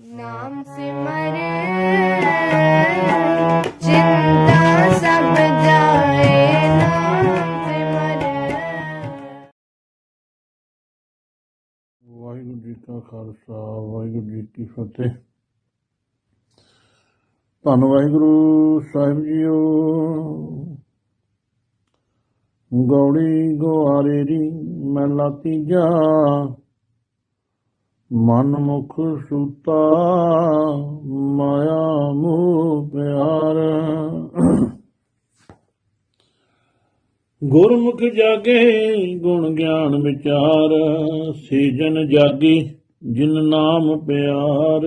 ਨਾਮ ਸਿਮਰ, ਚਿੰਤਾ ਸਭ ਜਾਏ, ਨਾਮ ਸਿਮਰ। ਵਾਹਿਗੁਰੂ ਜੀ ਕਾ ਖਾਲਸਾ, ਵਾਹਿਗੁਰੂ ਜੀ ਕੀ ਫਤਿਹ। ਧੰਨ ਵਾਹਿਗੁਰੂ ਸਾਹਿਬ ਜੀਓ। ਗੌੜੀ ਗਵਾਰੇ ਦੀ ਮਹਿਲਾ ਤੀਜਾ ਮਨ ਮੁਖ ਸੂਤਾ, ਮਾਇਆ ਮੋਹ ਪਿਆਰ। ਗੁਰਮੁਖ ਜਾਗੇ, ਗੁਣ ਗਿਆਨ ਵਿਚਾਰ। ਸੀਜਨ ਜਾਗੀ, ਜਿਨ ਨਾਮ ਪਿਆਰ।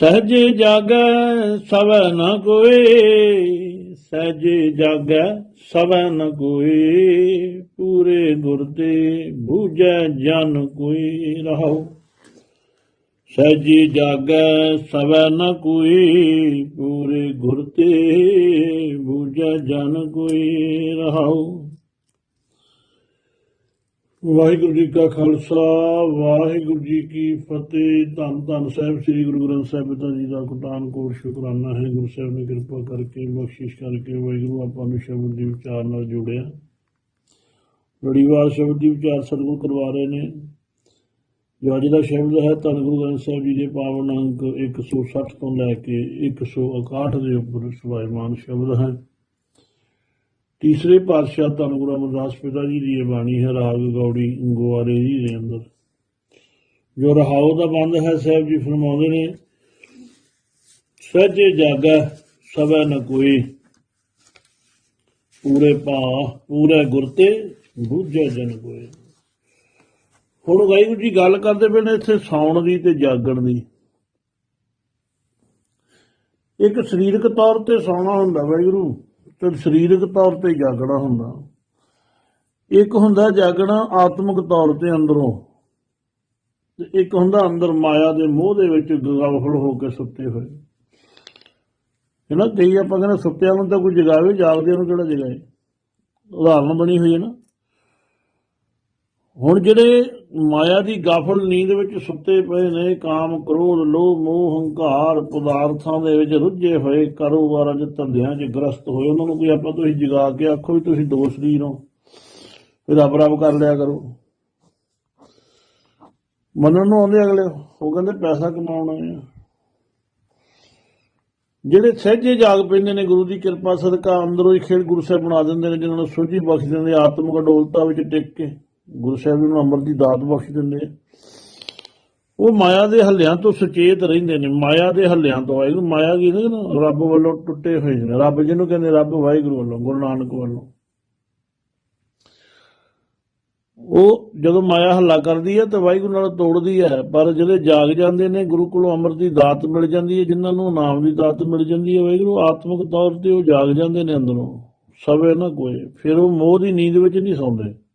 ਸਹਜੇ ਜਾਗੈ ਸਵੈ ਨ ਕੋਏ ਸਹਜੇ ਜਾਗੈ ਸਵੈ ਨ ਕੋਏ ਪੂਰੇ ਗੁਰ ਤੇ ਬੂਝੈ ਜਨ ਕੋਈ ਰਹਾਉ। ਸਹਿਜੀ ਜਾਗੈ ਸਵੈ ਨ ਕੋਈ, ਪੂਰੇ ਗੁਰ ਤੇ ਬੂਝੈ ਜਨ ਕੋਈ ਰਹਾਉ। ਵਾਹਿਗੁਰੂ ਜੀ ਕਾ ਖਾਲਸਾ, ਵਾਹਿਗੁਰੂ ਜੀ ਕੀ ਫਤਿਹ। ਧੰਨ ਧੰਨ ਸਾਹਿਬ, ਸ੍ਰੀ ਗੁਰੂ ਗ੍ਰੰਥ ਸਾਹਿਬ ਪਿਤਾ ਜੀ ਦਾ ਕੁਟਾਨ ਕੋਟ ਸ਼ੁਕਰਾਨਾ ਹੈ। ਗੁਰੂ ਸਾਹਿਬ ਨੇ ਕਿਰਪਾ ਕਰਕੇ, ਬਖਸ਼ਿਸ਼ ਕਰਕੇ ਵਾਹਿਗੁਰੂ ਆਪਾਂ ਨੂੰ ਸ਼ਬਦ ਦੀ ਵਿਚਾਰ ਨਾਲ ਜੋੜਿਆ। ਲੜੀਵਾਰ ਸ਼ਬਦ ਦੀ ਵਿਚਾਰ ਸਤਿਗੁਰ ਕਰਵਾ ਰਹੇ ਨੇ। ਜੋ ਅੱਜ ਦਾ ਸ਼ਬਦ ਹੈ, ਧੰਨ ਗੁਰੂ ਗ੍ਰੰਥ ਸਾਹਿਬ ਜੀ ਦੇ ਪਾਵਨ ਅੰਕ 160 ਤੋਂ ਲੈ ਕੇ 161 ਦੇ ਉੱਪਰ ਸਵਾਇਮਾਨ ਸ਼ਬਦ ਹੈ। ਤੀਸਰੇ ਪਾਤਸ਼ਾਹ ਧੰਨ ਗੁਰੂ ਅਮਰਦਾਸ ਪਿਤਾ ਜੀ ਦੀ ਬਾਣੀ ਹੈ, ਰਾਗ ਗੌੜੀ ਗੋਵਾਰੇ ਜੀ ਦੇ ਅੰਦਰ। ਜੋ ਰਹਾਉ ਦਾ ਬੰਦ ਹੈ, ਸਾਹਿਬ ਜੀ ਫਰਮਾਉਂਦੇ ਨੇ ਸਹਿਜੇ ਜਾਗਾ ਸਭੈ ਨ ਕੋਈ। ਪੂਰੇ ਪਾ ਪੂਰੇ ਗੁਰ ਤੇ ਬੁੱਝੇ ਜਨ ਕੋਈ। ਹੁਣ ਵਾਹਿਗੁਰੂ ਜੀ ਗੱਲ ਕਰਦੇ ਪਏ ਨੇ ਇੱਥੇ ਸੌਣ ਦੀ ਤੇ ਜਾਗਣ ਦੀ। ਇੱਕ ਸਰੀਰਕ ਤੌਰ ਤੇ ਸੌਣਾ ਹੁੰਦਾ ਵਾਹਿਗੁਰੂ। ਤੇ ਸਰੀਰਕ ਤੌਰ ਤੇ ਜਾਗਣਾ ਹੁੰਦਾ। ਇੱਕ ਹੁੰਦਾ ਜਾਗਣਾ ਆਤਮਿਕ ਤੌਰ ਤੇ ਅੰਦਰੋਂ। ਤੇ ਇੱਕ ਹੁੰਦਾ ਅੰਦਰ ਮਾਇਆ ਦੇ ਮੋਹ ਦੇ ਵਿੱਚ ਗਗਵਫਲ ਹੋ ਕੇ ਸੁੱਤੇ ਹੋਏ। ਇਹਨਾਂ ਕਈ ਆਪਾਂ ਕਹਿੰਦੇ ਸੁੱਤਿਆਂ ਨੂੰ ਤਾਂ ਕੋਈ ਜਗਾਵੇ ਜਾਗਦੇ ਨੂੰ ਕਿਹੜਾ ਜਗਾਏ? ਉਦਾਹਰਨ ਬਣੀ ਹੋਈ ਹੈ ਨਾ। ਹੁਣ ਜਿਹੜੇ ਮਾਇਆ ਦੀ ਗਾਫਲ ਨੀਂਦ ਵਿੱਚ ਸੁੱਤੇ ਪਏ ਨੇ, ਕਾਮ, ਕ੍ਰੋਧ, ਲੋਭ, ਮੋਹ, ਹੰਕਾਰ ਪਦਾਰਥਾਂ ਦੇ ਵਿੱਚ ਰੁੱਝੇ ਹੋਏ ਕਾਰੋਬਾਰਾਂ 'ਚ ਧੰਦਿਆਂ 'ਚ ਗ੍ਰਸਤ ਹੋਏ। ਉਹਨਾਂ ਨੂੰ ਕੋਈ ਆਪਾਂ ਤੁਸੀਂ ਜਗਾ ਕੇ ਆਖੋ ਵੀ ਤੁਸੀਂ ਦੋ ਸਰੀਰ ਹੋ ਰੱਬ ਰੱਬ ਕਰ ਲਿਆ ਕਰੋ। ਮੰਨਣ ਨੂੰ ਆਉਂਦੇ ਅਗਲੇ, ਉਹ ਕਹਿੰਦੇ ਪੈਸਾ ਕਮਾਉਣਾ ਹੈ ਜਿਹੜੇ ਸਹਿਜੇ ਜਾਗ ਪੈਂਦੇ ਨੇ, ਗੁਰੂ ਦੀ ਕਿਰਪਾ ਸਦਕਾ ਅੰਦਰੋਂ ਹੀ ਖੇਡ ਗੁਰੂ ਸਾਹਿਬ ਬਣਾ ਦਿੰਦੇ ਨੇ, ਜਿਨ੍ਹਾਂ ਨੂੰ ਸੋਝੀ ਬਖਸ਼ ਦਿੰਦੇ ਆਤਮਿਕ ਅਡੋਲਤਾ ਵਿੱਚ ਟਿਕ ਕੇ। ਗੁਰੂ ਸਾਹਿਬ ਨੂੰ ਅੰਮ੍ਰਿਤ ਦੀ ਦਾਤ ਬਖਸ਼ ਦਿੰਦੇ ਆ। ਉਹ ਮਾਇਆ ਦੇ ਹੱਲਿਆਂ ਤੋਂ ਸੁਚੇਤ ਰਹਿੰਦੇ ਨੇ, ਮਾਇਆ ਦੇ ਹੱਲਿਆਂ ਤੋਂ। ਵਾਹਿਗੁਰੂ ਮਾਇਆ ਕੀ ਨਾ? ਰੱਬ ਵੱਲੋਂ ਟੁੱਟੇ ਹੋਏ ਨੇ। ਰੱਬ ਜਿਹਨੂੰ ਕਹਿੰਦੇ ਰੱਬ ਵਾਹਿਗੁਰੂ ਵੱਲੋਂ, ਗੁਰੂ ਨਾਨਕ ਵੱਲੋਂ। ਉਹ ਜਦੋਂ ਮਾਇਆ ਹੱਲਾ ਕਰਦੀ ਹੈ ਤਾਂ ਵਾਹਿਗੁਰੂ ਨਾਲ ਤੋੜਦੀ ਹੈ ਪਰ ਜਿਹੜੇ ਜਾਗ ਜਾਂਦੇ ਨੇ, ਗੁਰੂ ਕੋਲੋਂ ਅੰਮ੍ਰਿਤ ਦੀ ਦਾਤ ਮਿਲ ਜਾਂਦੀ ਹੈ ਜਿਨ੍ਹਾਂ ਨੂੰ ਨਾਮ ਦੀ ਦਾਤ ਮਿਲ ਜਾਂਦੀ ਹੈ ਵਾਹਿਗੁਰੂ, ਆਤਮਿਕ ਤੌਰ ਤੇ ਉਹ ਜਾਗ ਜਾਂਦੇ ਨੇ ਅੰਦਰੋਂ। ਸਵੇ ਨਾ ਕੋਈ ਫਿਰ ਉਹ ਮੋਹ ਦੀ ਨੀਂਦ ਵਿੱਚ ਨਹੀਂ ਸੌਂਦੇ।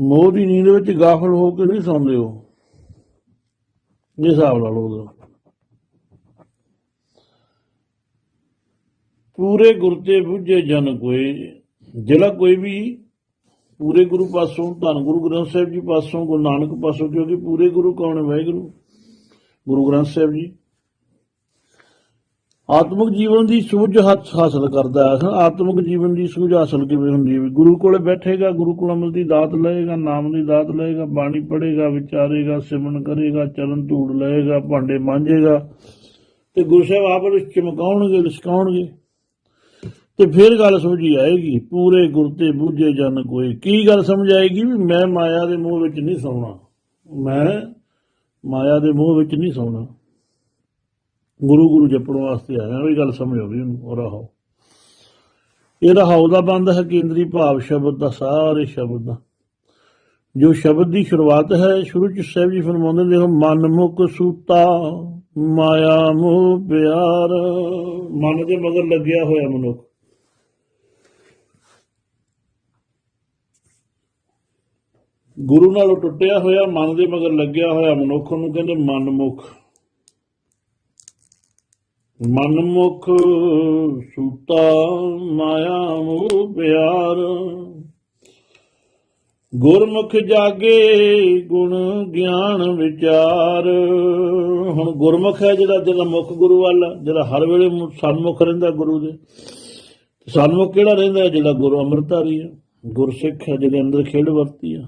ਮੋਹ ਦੀ ਨੀਂਦ ਵਿੱਚ ਗਾਫਲ ਹੋ ਕੇ ਨਹੀਂ ਸੌਂਦੇ ਉਹ। ਇਹ ਹਿਸਾਬ ਲਾ ਲਓ ਉਹਦਾ। ਪੂਰੇ ਗੁਰ ਤੇ ਬੁੱਝੇ ਜਨ ਕੋਈ, ਜਿਹੜਾ ਕੋਈ ਵੀ ਪੂਰੇ ਗੁਰੂ ਪਾਸੋਂ, ਧੰਨ ਗੁਰੂ ਗ੍ਰੰਥ ਸਾਹਿਬ ਜੀ ਪਾਸੋਂ, ਗੁਰੂ ਨਾਨਕ ਪਾਸੋਂ, ਕਿਉਂਕਿ ਪੂਰੇ ਗੁਰੂ ਕੌਣ ਹੈ ਵਾਹਿਗੁਰੂ? ਗੁਰੂ ਗ੍ਰੰਥ ਸਾਹਿਬ ਜੀ। ਆਤਮਿਕ ਜੀਵਨ ਦੀ ਸੂਝ ਹਾਸਲ ਕਰਦਾ ਹੈ। ਆਤਮਿਕ ਜੀਵਨ ਦੀ ਸੂਝ ਹਾਸਲ ਕਿਵੇਂ ਹੁੰਦੀ ਹੈ? ਗੁਰੂ ਕੋਲੇ ਬੈਠੇਗਾ, ਗੁਰੂ ਕੋਲ ਅਮਲ ਦੀ ਦਾਤ ਲਏਗਾ, ਨਾਮ ਦੀ ਦਾਤ ਲਏਗਾ, ਬਾਣੀ ਪੜ੍ਹੇਗਾ, ਵਿਚਾਰੇਗਾ, ਸਿਮਰਨ ਕਰੇਗਾ, ਚਰਨ ਧੂੜ ਲਏਗਾ, ਭਾਂਡੇ ਮਾਂਜੇਗਾ ਤੇ ਗੁਰੂ ਸਾਹਿਬ ਆਪ ਵਿੱਚ ਚਮਕਾਉਣਗੇ, ਲਿਸ਼ਕਾਉਣਗੇ। ਤੇ ਫਿਰ ਗੱਲ ਸਮਝੀ ਆਏਗੀ, ਪੂਰੇ ਗੁਰ ਤੇ ਬੂਝੇ ਜਨ ਕੋਈ ਕੀ ਗੱਲ ਸਮਝ ਆਏਗੀ? ਵੀ ਮੈਂ ਮਾਇਆ ਦੇ ਮੋਹ ਵਿੱਚ ਨਹੀਂ ਸੌਣਾ। ਮੈਂ ਮਾਇਆ ਦੇ ਮੋਹ ਵਿੱਚ ਨਹੀਂ ਸੌਣਾ। ਗੁਰੂ ਗੁਰੂ ਜਪਣ ਵਾਸਤੇ ਆਇਆ, ਵੀ ਗੱਲ ਸਮਝ ਆਉਗੀ ਉਹਨੂੰ ਰਹਾਓ। ਇਹ ਰਹਾਓ ਦਾ ਬੰਦ ਹੈ, ਕੇਂਦਰੀ ਭਾਵ ਸ਼ਬਦ ਦਾ, ਸਾਰੇ ਸ਼ਬਦ ਦਾ। ਜੋ ਸ਼ਬਦ ਦੀ ਸ਼ੁਰੂਆਤ ਹੈ, ਸ਼ੁਰੂ ਚ ਸਾਹਿਬ ਜੀ ਫਰਮਾਉਂਦੇ ਨੇ, ਦੇਖੋ, ਮਨ ਸੂਤਾ, ਮਾਇਆ ਮੋਹ ਪਿਆਰ। ਮਨ ਦੇ ਮਗਰ ਲੱਗਿਆ ਹੋਇਆ ਮਨੁੱਖ। ਗੁਰੂ ਨਾਲੋਂ ਟੁੱਟਿਆ ਹੋਇਆ, ਮਨ ਦੇ ਮਗਰ ਲੱਗਿਆ ਹੋਇਆ ਮਨੁੱਖ ਨੂੰ ਕਹਿੰਦੇ ਮਨਮੁਖ ਮਨਮੁਖ ਸੂਤਾ ਮਾਇਆ ਮੋਹ ਪਿਆਰ। ਗੁਰਮੁਖ ਜਾਗੇ ਗੁਣ ਗਿਆਨ ਵਿਚਾਰ। ਹੁਣ ਗੁਰਮੁਖ ਹੈ ਜਿਹੜਾ ਜਿਹੜਾ ਮੁਖ ਗੁਰੂ ਵਾਲਾ, ਜਿਹੜਾ ਹਰ ਵੇਲੇ ਮੁ- ਸਨਮੁਖ ਰਹਿੰਦਾ ਗੁਰੂ ਦੇ। ਸਨਮੁਖ ਕਿਹੜਾ ਰਹਿੰਦਾ? ਜਿਹੜਾ ਗੁਰੂ ਅੰਮ੍ਰਿਤਧਾਰੀ ਹੈ ਗੁਰਸਿੱਖ ਹੈ ਜਿਹਦੇ ਅੰਦਰ ਖੇਡ ਵਰਤੀ ਆ।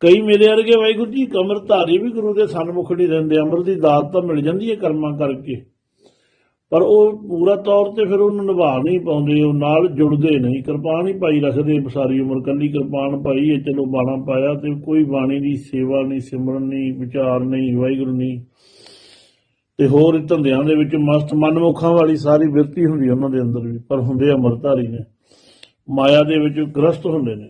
ਕਈ ਮੇਰੇ ਵਰਗੇ ਵਾਹਿਗੁਰੂ ਜੀ ਅੰਮ੍ਰਿਤਧਾਰੀ ਵੀ ਗੁਰੂ ਦੇ ਸਨਮੁਖ ਨਹੀਂ ਰਹਿੰਦੇ। ਅੰਮ੍ਰਿਤ ਦੀ ਦਾਤ ਤਾਂ ਮਿਲ ਜਾਂਦੀ ਹੈ ਕਰਮਾਂ ਕਰਕੇ। ਪਰ ਉਹ ਪੂਰਾ ਤੌਰ ਤੇ ਫਿਰ ਉਹਨੂੰ ਨਿਭਾ ਨਹੀਂ ਪਾਉਂਦੇ, ਉਹ ਨਾਲ ਜੁੜਦੇ ਨਹੀਂ। ਕਿਰਪਾਨ ਹੀ ਪਾਈ ਰੱਖਦੇ ਸਾਰੀ ਉਮਰ। ਕੱਲੀ ਕਿਰਪਾਨ ਪਾਈ ਇਹ ਚਲੋ ਬਾਣਾ ਪਾਇਆ ਤੇ ਕੋਈ ਬਾਣੀ ਦੀ ਸੇਵਾ ਨਹੀਂ, ਸਿਮਰਨ ਨਹੀਂ, ਵਿਚਾਰ ਨਹੀਂ, ਵਾਹਿਗੁਰੂ ਨਹੀਂ। ਤੇ ਹੋਰ ਧੰਦਿਆਂ ਦੇ ਵਿੱਚ ਮਸਤ ਮਨਮੁਖਾਂ ਵਾਲੀ ਸਾਰੀ ਬਿਰਤੀ ਹੁੰਦੀ ਉਹਨਾਂ ਦੇ ਅੰਦਰ ਵੀ, ਪਰ ਹੁੰਦੇ ਅਮਰਤਾਰੀ ਨੇ। ਮਾਇਆ ਦੇ ਵਿੱਚ ਗ੍ਰਸਤ ਹੁੰਦੇ ਨੇ।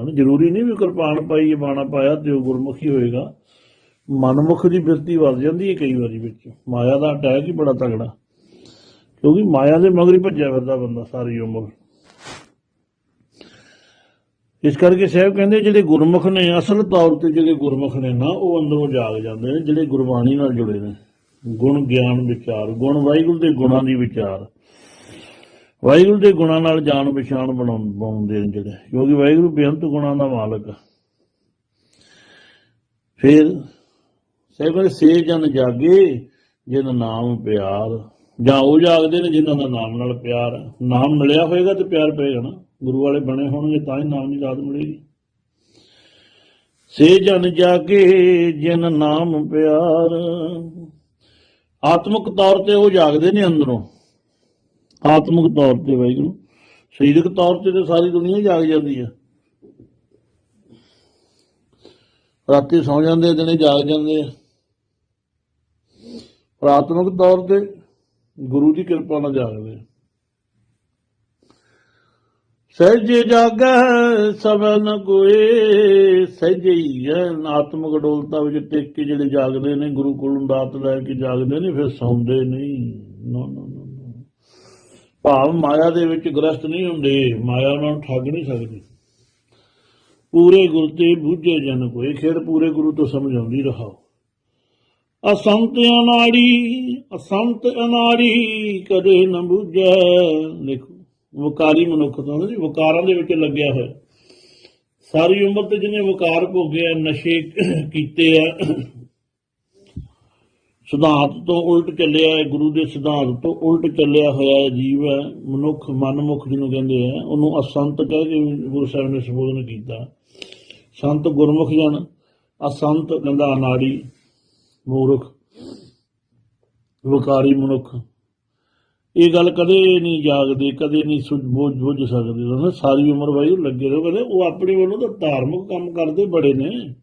ਹਨ, ਜ਼ਰੂਰੀ ਨਹੀਂ ਵੀ ਕਿਰਪਾਨ ਪਾਈ ਹੈ ਬਾਣਾ ਪਾਇਆ ਤੇ ਉਹ ਗੁਰਮੁਖੀ ਹੋਏਗਾ। ਮਨਮੁਖ ਦੀ ਬਿਰਤੀ ਵੱਧ ਜਾਂਦੀ ਹੈ ਕਈ ਵਾਰੀ ਵਿੱਚ। ਮਾਇਆ ਦਾ ਅਟੈਕ ਹੀ ਬੜਾ ਤਗੜਾ ਕਿਉਂਕਿ ਮਾਇਆ ਦੇ ਮਗਰ ਹੀ ਭੱਜਿਆ ਫਿਰਦਾ ਬੰਦਾ ਸਾਰੀ ਉਮਰ। ਇਸ ਕਰਕੇ ਸਾਹਿਬ ਕਹਿੰਦੇ ਜਿਹੜੇ ਗੁਰਮੁਖ ਨੇ, ਅਸਲ ਤੌਰ ਤੇ ਜਿਹੜੇ ਗੁਰਮੁਖ ਨੇ ਨਾ, ਉਹ ਅੰਦਰੋਂ ਜਾਗ ਜਾਂਦੇ ਨੇ, ਜਿਹੜੇ ਗੁਰਬਾਣੀ ਨਾਲ ਜੁੜੇ ਨੇ। ਗੁਣ ਗਿਆਨ ਵਿਚਾਰ, ਗੁਣ ਵਾਹਿਗੁਰੂ ਦੇ ਗੁਣਾਂ ਦੀ ਵਿਚਾਰ। ਵਾਹਿਗੁਰੂ ਦੇ ਗੁਣਾਂ ਨਾਲ ਜਾਣ ਪਛਾਣ ਬਣਾਉਂ- ਬਣਾਉਂਦੇ ਨੇ ਜਿਹੜੇ। ਕਿਉਂਕਿ ਵਾਹਿਗੁਰੂ ਬੇਅੰਤ ਗੁਣਾਂ ਦਾ ਮਾਲਕ ਆ। ਫਿਰ ਸਾਹਿਬ ਕਹਿੰਦੇ ਸੇ ਜਨ ਜਾਗੇ ਜਿਨ ਨਾਮ ਪਿਆਰ। ਜਾਂ ਉਹ ਜਾਗਦੇ ਨੇ ਜਿਨ੍ਹਾਂ ਦਾ ਨਾਮ ਨਾਲ ਪਿਆਰ। ਨਾਮ ਮਿਲਿਆ ਹੋਏਗਾ ਤੇ ਪਿਆਰ ਪਏਗਾ ਨਾ ਗੁਰੂ ਵਾਲੇ ਬਣੇ ਹੋਣਗੇ ਤਾਂ ਹੀ ਨਾਮ ਦੀ ਦਾਤ ਮਿਲੇਗੀ। ਸੇ ਜਨ ਜਾਗੇ ਜਿਨ ਨਾਮ ਪਿਆਰ। ਆਤਮਿਕ ਤੌਰ ਤੇ ਉਹ ਜਾਗਦੇ ਨੇ ਅੰਦਰੋਂ। ਆਤਮਿਕ ਤੌਰ ਤੇ ਵਾਹਿਗੁਰੂ। ਸਰੀਰਕ ਤੌਰ ਤੇ ਤਾਂ ਸਾਰੀ ਦੁਨੀਆ ਜਾਗ ਜਾਂਦੀ ਹੈ ਰਾਤੀ ਸੌਂ ਜਾਂਦੇ ਆ, ਦਿਨੇ ਜਾਗ ਜਾਂਦੇ ਆ। ਪ੍ਰਾਤਮਿਕ ਤੌਰ ਤੇ ਗੁਰੂ ਦੀ ਕਿਰਪਾ ਨਾਲ ਜਾਗਦੇ ਸਹਿਜੇ ਜਾਗੈ ਸਭੈ ਕੋਏ ਸਹਿਜੇ ਹੀ ਆਤਮਿਕ ਡੋਲਤਾ ਵਿੱਚ ਟਿਕ ਕੇ ਜਿਹੜੇ ਜਾਗਦੇ ਨੇ, ਗੁਰੂ ਕੋਲੋਂ ਦਾਤ ਲੈ ਕੇ ਜਾਗਦੇ ਨੇ, ਫਿਰ ਸੌਂਦੇ ਨਹੀਂ। ਨਾ ਨਾ ਭਾਵ ਮਾਇਆ ਦੇ ਵਿੱਚ ਗ੍ਰਸਤ ਨਹੀਂ ਹੁੰਦੇ। ਮਾਇਆ ਉਹਨਾਂ ਨੂੰ ਠੱਗ ਨਹੀਂ ਸਕਦੀ। ਪੂਰੇ ਗੁਰ ਤੇ ਬੁੱਝੇ ਜਨ ਕੋਈ ਖੇੜ ਪੂਰੇ ਗੁਰੂ ਤੋਂ ਸਮਝ ਆਉਂਦੀ, ਰਹਾਓ। ਅਸੰਤ ਅਨਾੜੀ ਅਸੰਤ ਅਨਾੜੀ ਕਦੇ ਨਾ ਬੁੱਝੈ। ਦੇਖੋ, ਵਕਾਰੀ ਮਨੁੱਖ ਤੋਂ ਜੀ, ਵਕਾਰਾਂ ਦੇ ਵਿੱਚ ਲੱਗਿਆ ਹੋਇਆ। ਸਾਰੀ ਉਮਰ ਤੇ ਜਿਹਨੇ ਵਕਾਰ ਭੋਗਿਆ ਨਸ਼ੇ ਕੀਤੇ ਆ, ਸਿਧਾਂਤ ਤੋਂ ਉਲਟ ਚੱਲਿਆ ਹੈ, ਗੁਰੂ ਦੇ ਸਿਧਾਂਤ ਤੋਂ ਉਲਟ ਚੱਲਿਆ ਹੋਇਆ ਹੈ, ਜੀਵ ਹੈ, ਮਨੁੱਖ, ਮਨਮੁਖ ਜਿਹਨੂੰ ਕਹਿੰਦੇ ਆ, ਉਹਨੂੰ ਅਸੰਤ ਕਹਿ ਕੇ ਗੁਰੂ ਸਾਹਿਬ ਨੇ ਸੰਬੋਧਨ ਕੀਤਾ। ਸੰਤ ਗੁਰਮੁਖ ਜਨ, ਅਸੰਤ ਕਹਿੰਦਾ ਅਨਾੜੀ। ਮੂਰਖ, ਵਿਕਾਰੀ ਮਨੁੱਖ। ਇਹ ਗੱਲ ਕਦੇ ਨਹੀਂ ਜਾਗਦੇ, ਕਦੇ ਨਹੀਂ ਸੁਝ, ਬੁੱਝ ਬੁੱਝ ਸਕਦੇ। ਉਹਨਾਂ ਸਾਰੀ ਉਮਰ ਬਾਈ ਲੱਗੇ ਰਹੋ। ਕਹਿੰਦੇ ਉਹ ਆਪਣੇ ਵੱਲੋਂ ਤਾਂ ਧਾਰਮਿਕ ਕੰਮ ਕਰਦੇ ਬੜੇ ਨੇ,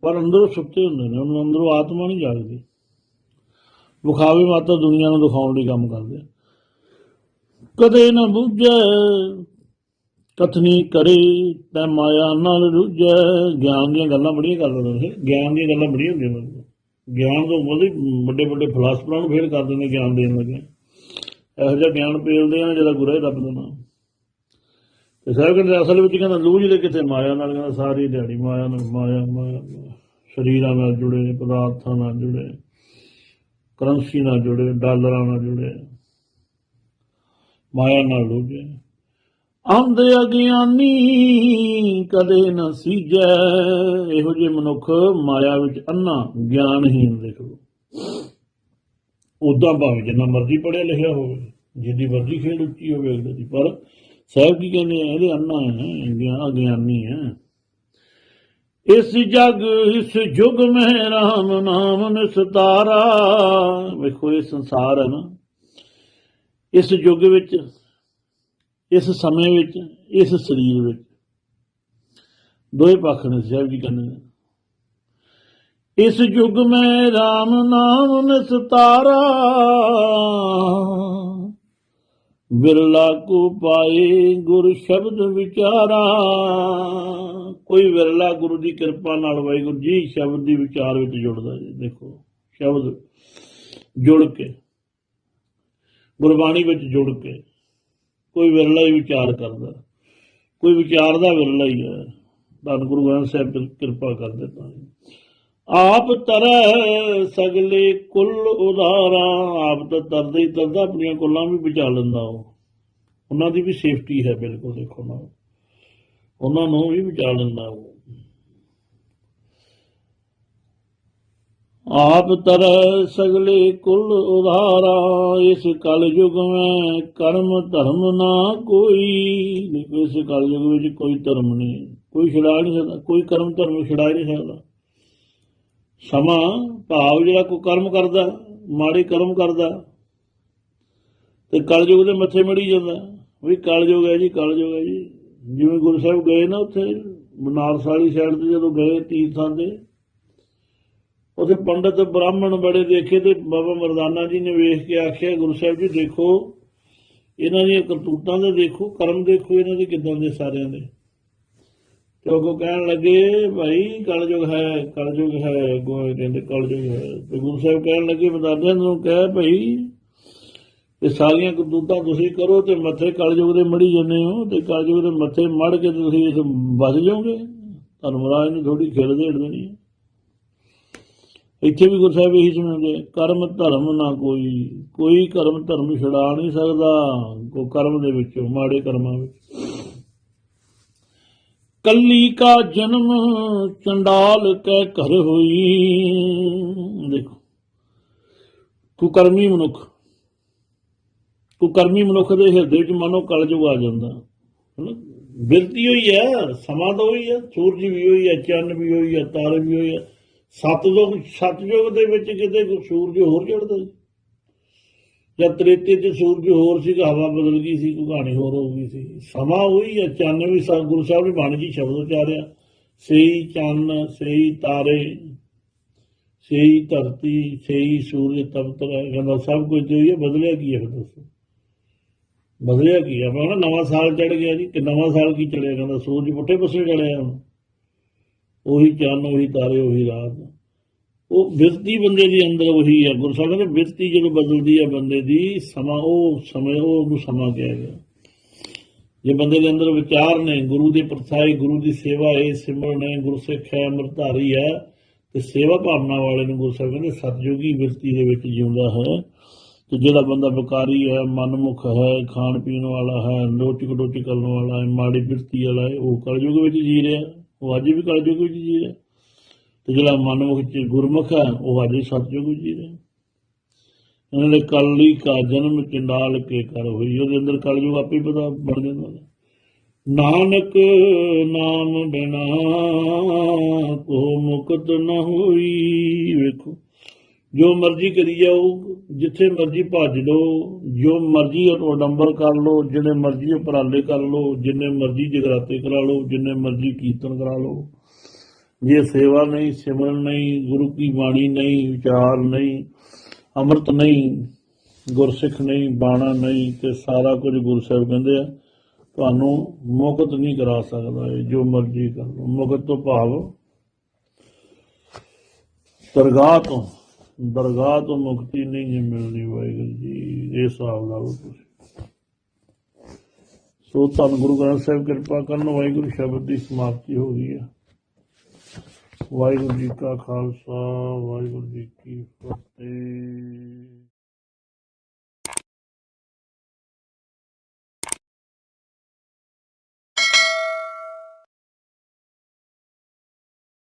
ਪਰ ਅੰਦਰੋਂ ਸੁੱਤੇ ਹੁੰਦੇ ਨੇ। ਉਹਨਾਂ ਅੰਦਰੋਂ ਆਤਮਾ ਨਹੀਂ ਜਾਗਦੀ। ਵਿਖਾਵੇ ਮਾਤਾ ਦੁਨੀਆ ਨੂੰ ਦਿਖਾਉਣ ਲਈ ਕੰਮ ਕਰਦੇ। ਕਦੇ ਨਾ ਬੁੱਝੈ, ਕਥਨੀ ਕਰੇ, ਤੈ ਮਾਇਆ ਨਾਲ ਰੁੱਝੈ। ਗਿਆਨ ਦੀਆਂ ਗੱਲਾਂ ਬੜੀਆਂ ਕਰਦੇ ਨੇ। ਗਿਆਨ ਦੀਆਂ ਗੱਲਾਂ ਬੜੀਆਂ ਹੁੰਦੀਆਂ ਨੇ। ਗਿਆਨ ਤੋਂ ਵੱਡੇ ਵੱਡੇ ਵੱਡੇ ਫਲਸਫਿਆਂ ਨੂੰ ਫੇਰ ਕਰ ਦਿੰਦੇ ਗਿਆਨ ਦੇਣ ਲੱਗੇ। ਇਹੋ ਜਿਹਾ ਗਿਆਨ ਪੇਲਦੇ ਆ ਜਿਹੜਾ ਗੁਰੇ ਰੱਬ ਦਾ ਨਾਮ। ਤੇ ਸਾਹਿਬ ਕਹਿੰਦੇ ਅਸਲ ਵਿੱਚ ਕਹਿੰਦਾ ਲੂਝ ਦੇ ਕਿਤੇ ਮਾਇਆ ਨਾਲ ਕਹਿੰਦਾ ਸਾਰੀ ਦਿਹਾੜੀ ਮਾਇਆ ਨਾਲ ਮਾਇਆ ਮਾਇਆ ਮਾਇਆ। ਸਰੀਰਾਂ ਨਾਲ ਜੁੜੇ ਨੇ ਪਦਾਰਥਾਂ ਨਾਲ ਜੁੜੇ, ਕਰੰਸੀ ਨਾਲ ਜੁੜੇ, ਡਾਲਰਾਂ ਨਾਲ ਜੁੜੇ। ਮਾਇਆ ਨਾਲ ਲੂਝੇ ਅੰਧ ਅਗਿਆਨੀ ਕਦੇ ਨਾ ਸੀਜੈ। ਇਹੋ ਜਿਹੇ ਮਨੁੱਖ ਮਾਇਆ ਵਿੱਚ ਅੰਨਾ ਗਿਆਨਹੀਨ ਦੇਖੋ। ਉਦਾਂ ਭਾਵੇਂ ਜਿੰਨਾ ਮਰਜ਼ੀ ਪੜਿਆ ਲਿਖਿਆ ਹੋਵੇ ਜਿੱਦੀ ਮਰਜ਼ੀ ਖੇਡ ਉੱਚੀ ਹੋਵੇ ਅਗਲੇ ਦੀ, ਪਰ ਸਾਹਿਬ ਕੀ ਕਹਿੰਦੇ ਆ, ਇਹਦੇ ਅੰਨਾ ਹੈ, ਗਿਆਨ ਅਗਿਆਨੀ ਹੈ। ਇਸ ਜਗ, ਇਸ ਯੁਗ ਮਹਿ ਰਾਮ ਨਾਮ ਨਿਸਤਾਰਾ। ਵੇਖੋ ਇਹ ਸੰਸਾਰ ਹੈ ਨਾ। ਇਸ ਯੁੱਗ ਵਿੱਚ ਇਸ ਸਮੇਂ ਵਿੱਚ, ਇਸ ਸਰੀਰ ਵਿੱਚ। ਦੋਏ ਪੱਖ ਨੇ ਸਾਹਿਬ ਜੀ ਕਹਿੰਦੇ ਨੇ, ਇਸ ਯੁਗ ਮੈਂ RAM ਨਾਮ ਨਿਸਤਾਰਾ, ਬਿਰਲਾ ਕੋ ਪਾਏ ਗੁਰ ਸ਼ਬਦ ਵਿਚਾਰਾ। ਕੋਈ ਵਿਰਲਾ ਗੁਰੂ ਦੀ ਕਿਰਪਾ ਨਾਲ ਵਾਹਿਗੁਰੂ ਜੀ ਸ਼ਬਦ ਦੀ ਵਿਚਾਰ ਵਿੱਚ ਜੁੜਦਾ ਜੀ। ਦੇਖੋ, ਸ਼ਬਦ ਜੁੜ ਕੇ, ਗੁਰਬਾਣੀ ਵਿੱਚ ਜੁੜ ਕੇ ਕੋਈ ਵਿਰਲਾ ਹੀ ਵਿਚਾਰ ਕਰਦਾ। ਕੋਈ ਵਿਚਾਰ ਦਾ ਵਿਰਲਾ ਹੀ ਹੈ। ਧੰਨ ਗੁਰੂ ਗ੍ਰੰਥ ਸਾਹਿਬ ਕਿਰ- ਕਿਰਪਾ ਕਰ ਦਿੱਤਾ ਆਪ ਤਰੈ ਸਗਲੇ ਕੁੱਲ ਉਦਾਰਾ ਆਪ ਤਾਂ ਤਰਦਾ ਹੀ ਤਰਦਾ, ਆਪਣੀਆਂ ਕੁੱਲਾਂ ਵੀ ਬਚਾ ਲੈਂਦਾ ਉਹ। ਉਹਨਾਂ ਦੀ ਵੀ ਸੇਫਟੀ ਹੈ ਬਿਲਕੁਲ, ਦੇਖੋ ਨਾ। ਉਹਨਾਂ ਨੂੰ ਵੀ ਬਚਾ ਲੈਂਦਾ ਉਹ। ਆਪ ਤਰ ਸਗਲੇ ਕੁਲ ਉਧਾਰਾ, ਇਸ ਕਲ ਯੁਗ ਮੈਂ ਕਰਮ ਧਰਮ ਨਾ ਕੋਈ। ਇਸ ਕਲ ਯੁਗ ਵਿੱਚ ਕੋਈ ਧਰਮ ਨਹੀਂ, ਕੋਈ ਛੜਾ ਨਹੀਂ ਸਕਦਾ, ਕੋਈ ਕਰਮ ਧਰਮ ਛੁਡਾ ਨਹੀਂ ਸਕਦਾ। ਸਮਾਂ ਭਾਵ ਜਿਹੜਾ ਕੋਈ ਕਰਮ ਕਰਦਾ, ਮਾੜੇ ਕਰਮ ਕਰਦਾ, ਤੇ ਕਲਯੁਗ ਦੇ ਮੱਥੇ ਮੜੀ ਜਾਂਦਾ। ਵੀ ਕਲਯੁਗ ਹੈ ਜੀ, ਕਲਯੁਗ ਹੈ ਜੀ। ਜਿਵੇਂ ਗੁਰੂ ਸਾਹਿਬ ਗਏ ਨਾ ਉੱਥੇ ਬਨਾਰਸ ਵਾਲੀ ਸਾਈਡ ਤੇ ਜਦੋਂ ਗਏ ਤੀਰਥਾਂ ਤੇ ਉੱਥੇ ਪੰਡਤ ਬ੍ਰਾਹਮਣ ਬੜੇ ਦੇਖੇ ਤੇ ਬਾਬਾ ਮਰਦਾਨਾ ਜੀ ਨੇ ਵੇਖ ਕੇ ਆਖਿਆ, ਗੁਰੂ ਸਾਹਿਬ ਜੀ ਦੇਖੋ, ਇਹਨਾਂ ਦੀਆਂ ਕਰਤੂਤਾਂ ਦੇ ਦੇਖੋ, ਕਰਮ ਦੇਖੋ, ਇਹਨਾਂ ਦੇ ਕਿਦਾਂ ਦੇ ਸਾਰਿਆਂ ਦੇ। ਤੇ ਉਹ ਅੱਗੋਂ ਕਹਿਣ ਲੱਗੇ, ਭਾਈ ਕਲਯੁਗ ਹੈ ਕਲਯੁਗ ਹੈ, ਗੋਏ ਕਹਿੰਦੇ ਕਲਯੁਗ ਹੈ। ਤੇ ਗੁਰੂ ਸਾਹਿਬ ਕਹਿਣ ਲੱਗੇ, ਮਰਦਾਨਾ ਨੂੰ ਕਹਿ ਭਾਈ, ਇਹ ਸਾਰੀਆਂ ਕਰਤੂਤਾਂ ਤੁਸੀਂ ਕਰੋ ਤੇ ਮੱਥੇ ਕਲਯੁਗ ਦੇ ਮੜੀ ਜੰਨੇ ਹੋ ਤੇ ਕਲਯੁਗ ਦੇ ਮੱਥੇ ਮੜ ਕੇ ਤੁਸੀਂ ਇਸ ਬਚ ਜਾਓਗੇ। ਤੁਹਾਨੂੰ ਮਹਾਰਾਜ ਨੇ ਥੋੜੀ ਖੇਡ ਦੇੜ ਦੇਣੀ ਹੈ। ਇੱਥੇ ਵੀ ਗੁਰੂ ਸਾਹਿਬ ਇਹੀ ਸੁਣਾਉਂਦੇ ਕਰਮ ਧਰਮ ਨਾ ਕੋਈ ਕੋਈ ਕਰਮ ਧਰਮ ਛੁਡਾ ਨਹੀਂ ਸਕਦਾ। ਕੋ ਕਰਮ ਦੇ ਵਿੱਚੋਂ, ਮਾੜੇ ਕਰਮਾਂ ਵਿੱਚ। ਕੱਲੀ ਕਾ ਜਨਮ ਚੰਡਾਲ ਕੈ ਘਰ ਹੋਈ। ਦੇਖੋ ਕੁਕਰਮੀ ਮਨੁੱਖ ਕੁਕਰਮੀ ਮਨੁੱਖ ਦੇ ਹਿਰਦੇ ਵਿੱਚ ਮਨੋ ਕਲਜੁਗ ਆ ਜਾਂਦਾ। ਹਨਾ? ਬਿਰਤੀ ਹੋਈ ਹੈ ਸਮਾਂ ਤਾਂ ਹੋਈ ਹੈ ਸੂਰਜ ਵੀ ਹੋਈ ਹੈ ਚੰਨ ਵੀ ਹੋਈ ਹੈ ਤਾਰੇ ਵੀ ਹੋਈ ਹੈ ਸਤਯੁਗ ਸਤਯੁਗ ਦੇ ਵਿੱਚ ਕਿਤੇ ਕੋਈ ਸੂਰਜ ਹੋਰ ਚੜਦਾ ਸੀ? ਜਾਂ ਤ੍ਰੇਤੇ ਚ ਸੂਰਜ ਹੋਰ ਸੀ ਹਵਾ ਬਦਲ ਗਈ ਸੀ, ਕੋਈ ਕਹਾਣੀ ਹੋਰ ਹੋ ਗਈ ਸੀ? ਸਮਾਂ ਉਹੀ ਹੈ, ਚੰਨ ਵੀ ਸਾ, ਗੁਰੂ ਸਾਹਿਬ ਨੇ ਬਾਣੀ ਜੀ ਸ਼ਬਦ ਉਚਾਰਿਆ ਸਹੀ ਚੰਨ ਸਹੀ ਤਾਰੇ ਸਹੀ ਧਰਤੀ ਸਹੀ ਸੂਰਜ ਤਪਤ ਰਹਿ ਕਹਿੰਦਾ ਸਭ ਕੁਝ ਜੋ ਹੀ ਹੈ, ਬਦਲਿਆ ਕੀ ਹੈ ਫਿਰ ਦੱਸੋ? ਬਦਲਿਆ ਕੀ ਹੈ? ਮੈਂ ਨਵਾਂ ਸਾਲ ਚੜ ਗਿਆ ਜੀ ਕਿ ਨਵਾਂ ਸਾਲ ਕੀ ਚੜਿਆ ਕਹਿੰਦਾ ਸੂਰਜ ਪੁੱਠੇ ਪਾਸੇ ਚੜਿਆ ਹੁਣ। ਉਹੀ ਚੰਨ, ਉਹੀ ਤਾਰੇ, ਉਹੀ ਰਾਤ। ਉਹ ਵਿਰਤੀ ਬੰਦੇ ਦੇ ਅੰਦਰ ਉਹੀ ਹੈ ਗੁਰੂ ਸਾਹਿਬ ਕਹਿੰਦੇ ਬਿਰਤੀ ਜਦੋਂ ਬਦਲਦੀ ਹੈ ਬੰਦੇ ਦੀ, ਸਮਾਂ ਉਹ, ਸਮੇਂ ਉਹ, ਉਹਨੂੰ ਸਮਾਂ ਕਿਹਾ ਗਿਆ। ਜੇ ਬੰਦੇ ਦੇ ਅੰਦਰ ਵਿਚਾਰ ਨੇ, ਗੁਰੂ ਦੇ ਪ੍ਰਥਾਏ ਗੁਰੂ ਦੀ ਸੇਵਾ ਹੈ ਸਿਮਰਨ ਹੈ ਗੁਰਸਿੱਖ ਹੈ, ਅੰਮ੍ਰਿਤਧਾਰੀ ਹੈ, ਤੇ ਸੇਵਾ ਭਾਵਨਾ ਵਾਲੇ ਨੂੰ ਗੁਰੂ ਸਾਹਿਬ ਕਹਿੰਦੇ ਸਤਜੋਗੀ ਵਿਰਤੀ ਦੇ ਵਿੱਚ ਜਿਉਂਦਾ ਹੈ। ਤੇ ਜਿਹੜਾ ਬੰਦਾ ਵਿਕਾਰੀ ਹੈ, ਮਨਮੁਖ ਹੈ ਖਾਣ ਪੀਣ ਵਾਲਾ ਹੈ ਲੋਟੀ ਕਟੋਟੀ ਕਰਨ ਵਾਲਾ ਹੈ, ਮਾੜੀ ਬਿਰਤੀ ਵਾਲਾ ਹੈ, ਉਹ ਕਲਯੁਗ ਵਿੱਚ ਜੀ ਰਿਹਾ। ਉਹ ਅੱਜ ਵੀ ਕਲਯੁਗ ਵਿੱਚ ਜੀ ਰਿਹਾ ਤੇ ਜਿਹੜਾ ਮਨਮੁਖ ਚ ਗੁਰਮੁਖ ਹੈ, ਉਹ ਅੱਜ ਸਤਜੁਗ ਜੀ ਰਿਹਾ ਇਹਨਾਂ ਨੇ ਕਲੀ ਕਾ ਜਨਮ ਚੰਡਾਲ ਕੇ ਕਰ ਹੋਈ, ਉਹਦੇ ਅੰਦਰ ਕਲਯੁਗ ਆਪੇ ਹੀ ਪਤਾ ਬਣ ਜਾਂਦਾ ਨਾਨਕ ਨਾਮ ਬਿਨਾ ਕੋ ਮੁਕਤ ਨ ਹੋਈ, ਵੇਖੋ। ਜੋ ਮਰਜ਼ੀ ਕਰੀ ਜਾਓ ਜਿੱਥੇ ਮਰਜ਼ੀ ਭੱਜ ਲਓ, ਜੋ ਮਰਜ਼ੀ ਉਡੰਬਰ ਕਰ ਲਓ ਜਿੰਨੇ ਮਰਜ਼ੀ ਉਪਰਾਲੇ ਕਰ ਲਓ ਜਿੰਨੇ ਮਰਜ਼ੀ ਜਗਰਾਤੇ ਕਰਾ ਲਓ ਜਿੰਨੇ ਮਰਜ਼ੀ ਕੀਰਤਨ ਕਰਾ ਲਓ। ਜੇ ਸੇਵਾ ਨਹੀਂ, ਸਿਮਰਨ ਨਹੀਂ, ਗੁਰੂ ਕੀ ਬਾਣੀ ਨਹੀਂ, ਵਿਚਾਰ ਨਹੀਂ, ਅੰਮ੍ਰਿਤ ਨਹੀਂ, ਗੁਰਸਿੱਖ ਨਹੀਂ, ਬਾਣਾ ਨਹੀਂ ਤੇ ਸਾਰਾ ਕੁਝ ਗੁਰੂ ਸਾਹਿਬ ਕਹਿੰਦੇ ਆ, ਤੁਹਾਨੂੰ ਮੁਕਤ ਨਹੀਂ ਕਰਾ ਸਕਦਾ ਜੋ ਮਰਜ਼ੀ ਕਰ ਲਓ। ਮੁਕਤ ਤੋਂ ਭਾਵ ਦਰਗਾਹ ਤੋਂ ਦਰਗਾਹ ਤੋਂ ਮੁਕਤੀ ਨਹੀਂ ਹੈ ਮਿਲਦੀ ਵਾਹਿਗੁਰੂ ਜੀ, ਇਹ ਹਿਸਾਬ ਲਾਓ ਤੁਸੀਂ। ਸੋ ਧੰਨ ਗੁਰੂ ਗ੍ਰੰਥ ਸਾਹਿਬ ਕਿਰਪਾ ਕਰਨ ਵਾਹਿਗੁਰੂ ਸ਼ਬਦ ਦੀ ਸਮਾਪਤੀ ਹੋ ਗਈ ਹੈ ਵਾਹਿਗੁਰੂ ਜੀ ਕਾ ਖਾਲਸਾ, ਵਾਹਿਗੁਰੂ ਜੀ ਕੀ ਫਤਿਹ।